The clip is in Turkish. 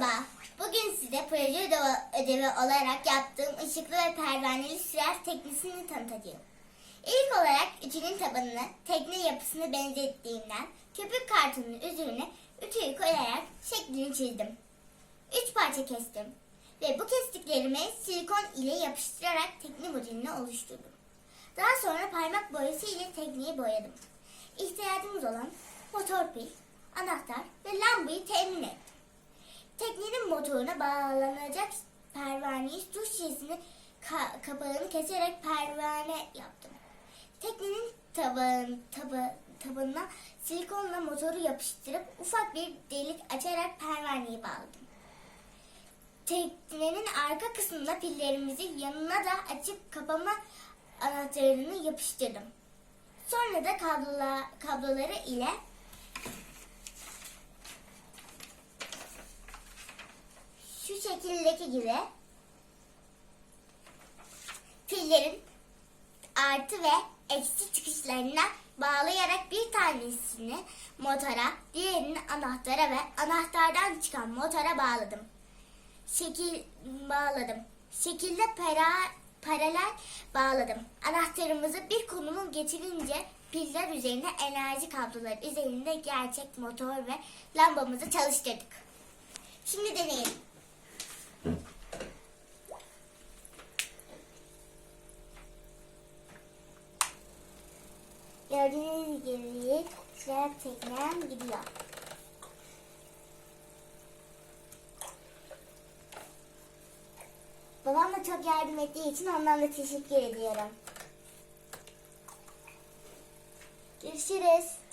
Merhaba. Bugün size proje ödevi- olarak yaptığım ışıklı ve pervaneli sürer teknisini tanıtacağım. İlk olarak ütünün tabanını tekne yapısını benzettiğimden köpük kartonun üzerine ütüyü koyarak şeklini çizdim. Üç parça kestim ve bu kestiklerimi silikon ile yapıştırarak tekne modelini oluşturdum. Daha sonra parmak boyası ile tekneyi boyadım. İhtiyacımız olan motor pil, anahtar ve lambayı motoruna bağlanacak pervaneyi su şişesini ka- kapağını keserek pervane yaptım. Teknenin taban, taba, tabanına silikonla motoru yapıştırıp ufak bir delik açarak pervaneyi bağladım. Teknenin arka kısmında pillerimizi yanına da açıp kapama anahtarını yapıştırdım. Sonra da kablola, kabloları ile şekildeki gibi pillerin artı ve eksi çıkışlarına bağlayarak bir tanesini motora, diğerini anahtara ve anahtardan çıkan motora bağladım. Şekil bağladım. Şekilde para, paralel bağladım. Anahtarımızı bir konuma getirince piller üzerine enerji kabloları üzerinde gerçek motor ve lambamızı çalıştırdık. Şimdi deneyelim. Gördüğünüz gibi tren teknem gidiyor. Babam da çok yardım ettiği için ondan da teşekkür ediyorum. Görüşürüz.